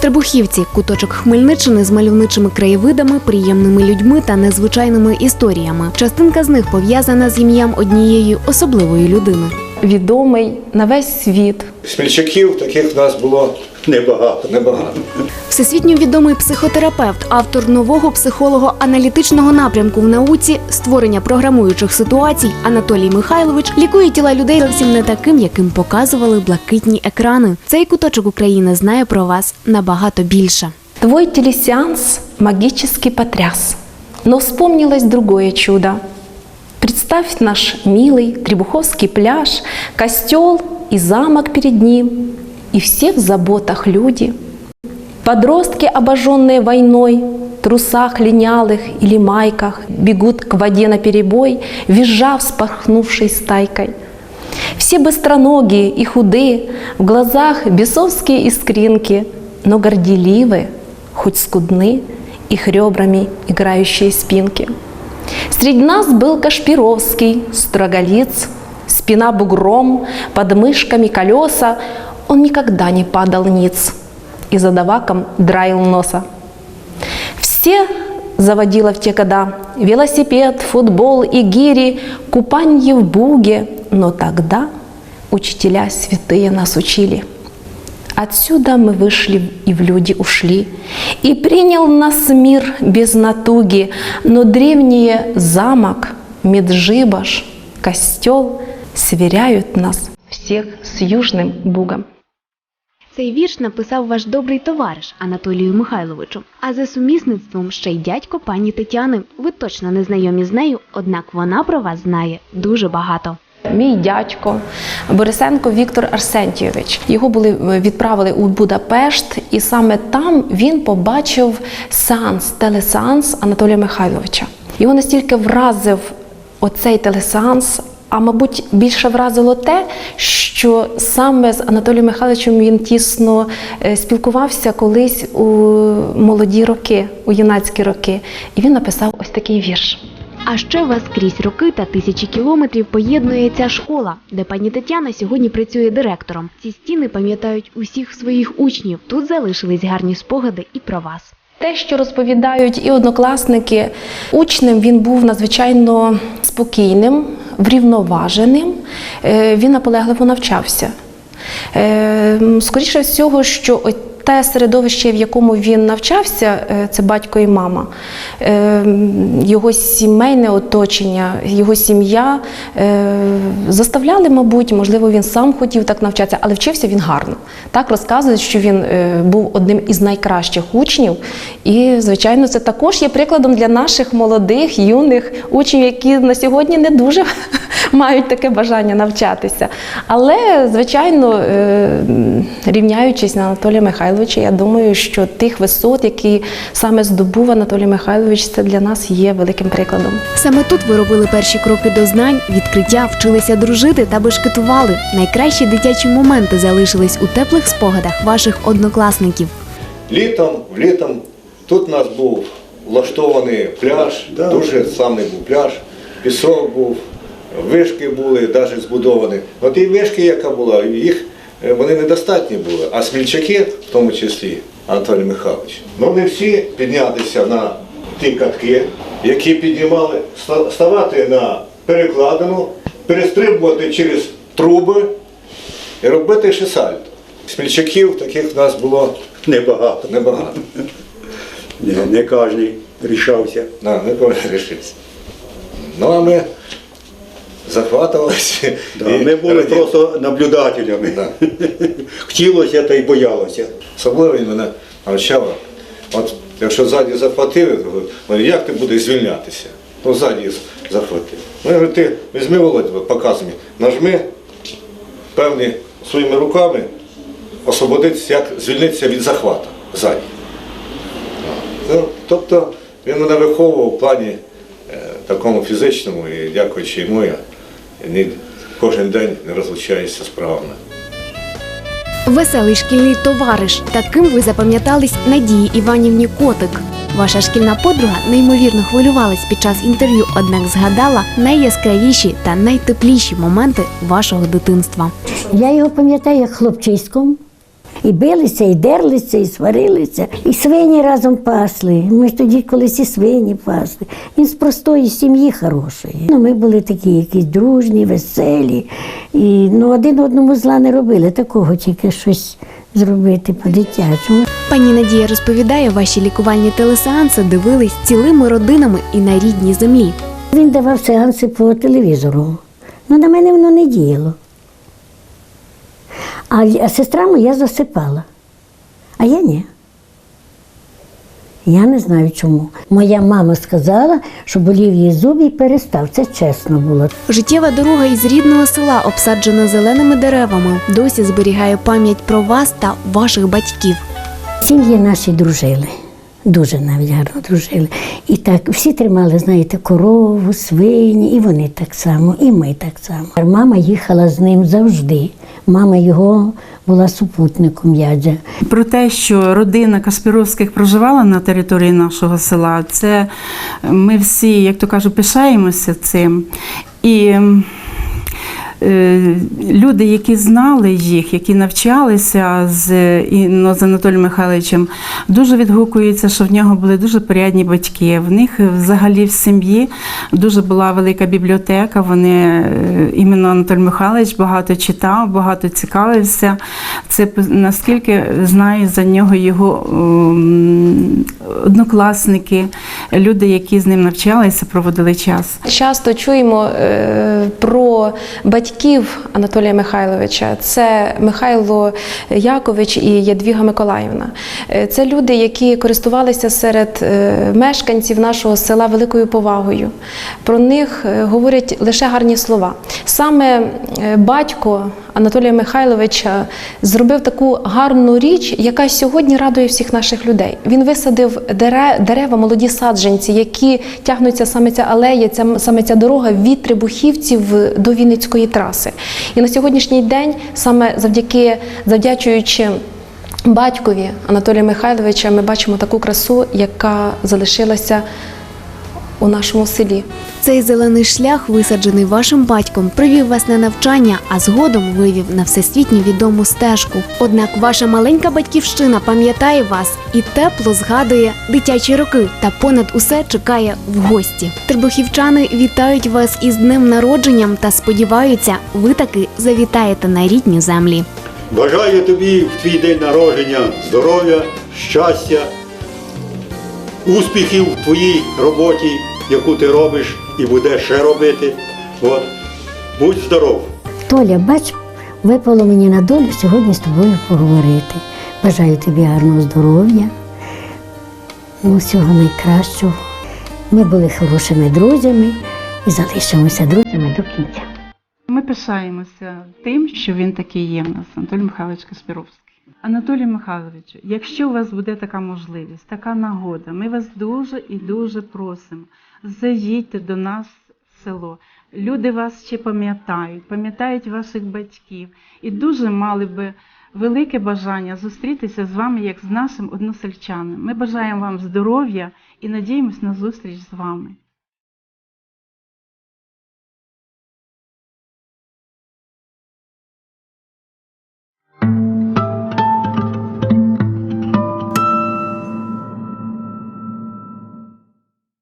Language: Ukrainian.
Требухівці куточок Хмельниччини з мальовничими краєвидами, приємними людьми та незвичайними історіями. Частинка з них пов'язана з ім'ям однієї особливої людини. Відомий на весь світ. Смільчаків таких в нас було Небагато. небагато. Всесвітньо відомий психотерапевт, автор нового психолого-аналітичного напрямку в науці створення програмуючих ситуацій Анатолій Михайлович лікує тіла людей зовсім не таким, яким показували блакитні екрани. Цей куточок України знає про вас набагато більше. Твой телесеанс магически потряс. Но вспомнилось другое чудо. Представь наш милый Требуховский пляж, костел и замок перед ним, и все в заботах люди. Подростки, обожженные войной, в трусах линялых или майках, бегут к воде на перебой, визжа вспорхнувшей стайкой. Все быстроногие и худые, в глазах бесовские искринки, но горделивы, хоть скудны, их ребрами играющие спинки. Среди нас был Кашпировский, строголиц, спина бугром, под мышками колеса, он никогда не падал ниц и задаваком драил носа. Все заводила в те года велосипед, футбол и гири, купанье в буге, но тогда учителя святые нас учили. Отсюда мы вышли и в люди ушли, и принял нас мир без натуги, но древние замок, Меджибаш, костел сверяют нас всех с южным Бугом. Цей вірш написав ваш добрий товариш Анатолію Михайловичу. А за сумісництвом ще й дядько пані Тетяни. Ви точно не знайомі з нею, однак вона про вас знає дуже багато. Мій дядько Борисенко Віктор Арсентійович. Його були відправили у Будапешт, і саме там він побачив сеанс, телесеанс Анатолія Михайловича. Його настільки вразив оцей телесеанс, а мабуть, більше вразило те, що саме з Анатолієм Михайловичем він тісно е, спілкувався колись у молоді роки, у юнацькі роки. І він написав ось такий вірш. А ще вас крізь роки та тисячі кілометрів поєднує ця школа, де пані Тетяна сьогодні працює директором. Ці стіни пам'ятають усіх своїх учнів. Тут залишились гарні спогади і про вас. Те, що розповідають і однокласники, учнем він був надзвичайно спокійним, врівноваженим, е, він наполегливо навчався. Е, Скоріше всього, що те середовище, в якому він навчався, е, це батько і мама, е, його сімейне оточення, його сім'я е, заставляли, мабуть, можливо, він сам хотів так навчатися, але вчився він гарно. Так розказують, що він був одним із найкращих учнів. І, звичайно, це також є прикладом для наших молодих, юних учнів, які на сьогодні не дуже мають таке бажання навчатися. Але, звичайно, рівняючись на Анатолія Михайловича, я думаю, що тих висот, які саме здобув Анатолій Михайлович, це для нас є великим прикладом. Саме тут ви робили перші кроки до знань, відкриття, вчилися дружити та бешкетували. Найкращі дитячі моменти залишились у теплих спогадах ваших однокласників. Літом, літом тут у нас був влаштований пляж, Да. дуже самий був пляж, пісок був, вишки були навіть збудовані. От і вишки, яка була, їх вони недостатні були, а смільчаки, в тому числі Анатолій Михайлович, ну не всі піднятися на ті катки, які піднімали, ставати на перекладину, перестрибувати через труби і робити ще сальто. Смільчаків таких в нас було Небагато. небагато. Не, не кожен рішався. Да, не кожен рішився. Ну а ми захватувалися. Да, і ми були раділи. просто наблюдателями. Да. Хотілося та й боялося. Особливо він мене навчав. От якщо ззаді захватили, то говорю, як ти будеш звільнятися? Ну, ззаді захватив. Ну, я говорю, ти візьми Володь, показуй мені, нажми певні своїми руками, освободитися, як звільнитися від захвату ззаді. Ну, тобто він мене виховував в плані е, такому фізичному і дякуючи йому я ні, кожен день не розлучаюся з справами. Веселий шкільний товариш. Таким ви запам'ятались Надії Іванівні Котик. Ваша шкільна подруга неймовірно хвилювалась під час інтерв'ю, однак згадала найяскравіші та найтепліші моменти вашого дитинства. Я його пам'ятаю як хлопчиськом. І билися, і дерлися, і сварилися, і свині разом пасли. Ми ж тоді колись і свині пасли. Він з простої сім'ї хорошої. Ну, ми були такі якісь дружні, веселі. І ну, один одному зла не робили, такого тільки щось зробити по-дитячому. Пані Надія розповідає, ваші лікувальні телесеанси дивились цілими родинами і на рідній землі. Він давав сеанси по телевізору. Ну, на мене воно не діяло. А, сестра моя засипала. А я ні. Я не знаю чому. Моя мама сказала, що болів її зуб і перестав. Це чесно було. Життєва дорога із рідного села, обсаджена зеленими деревами, досі зберігає пам'ять про вас та ваших батьків. Сім'ї наші дружили. Дуже навіть гарно дружили. І так всі тримали, знаєте, корову, свині, і вони так само, і ми так само. Мама їхала з ним завжди. Мама його була супутником ядя. Про те, що родина Каспіровських проживала на території нашого села, це ми всі, як то кажуть, пишаємося цим. І люди, які знали їх, які навчалися з, ну, з Анатолієм Михайловичем, дуже відгукуються, що в нього були дуже порядні батьки. В них взагалі в сім'ї дуже була велика бібліотека. Вони е, іменно Анатолій Михайлович багато читав, багато цікавився. Це наскільки знаю за нього його однокласники, люди, які з ним навчалися, проводили час. Часто чуємо е, про батьків Анатолія Михайловича. Це Михайло Якович і Ядвіга Миколаївна. Е, Це люди, які користувалися серед е, мешканців нашого села великою повагою. Про них е, говорять лише гарні слова. Саме батько Анатолія Михайловича зробив таку гарну річ, яка сьогодні радує всіх наших людей. Він висадив дерева, молоді саджанці, які тягнуться саме ця алея, ця, саме ця дорога від Трибухівців до Вінницької траси. І на сьогоднішній день, саме завдяки завдячуючи. Батькові Анатолія Михайловича ми бачимо таку красу, яка залишилася у нашому селі. Цей зелений шлях, висаджений вашим батьком, привів вас на навчання, а згодом вивів на всесвітньо відому стежку. Однак ваша маленька батьківщина пам'ятає вас і тепло згадує дитячі роки та понад усе чекає в гості. Трибухівчани вітають вас із днем народженням та сподіваються, ви таки завітаєте на рідні землі. Бажаю тобі в твій день народження здоров'я, щастя, успіхів в твоїй роботі, яку ти робиш і будеш ще робити. От. Будь здоров! Толя, бач, випало мені на долю сьогодні з тобою поговорити. Бажаю тобі гарного здоров'я, ну, всього найкращого. Ми були хорошими друзями і залишимося друзями до кінця. Ми пишаємося тим, що він такий є в нас, Анатолій Михайлович Каспіровський. Анатолій Михайлович, якщо у вас буде така можливість, така нагода, ми вас дуже і дуже просимо. Заїдьте до нас в село. Люди вас ще пам'ятають, пам'ятають ваших батьків і дуже мали би велике бажання зустрітися з вами як з нашим односельчаном. Ми бажаємо вам здоров'я і надіємось на зустріч з вами.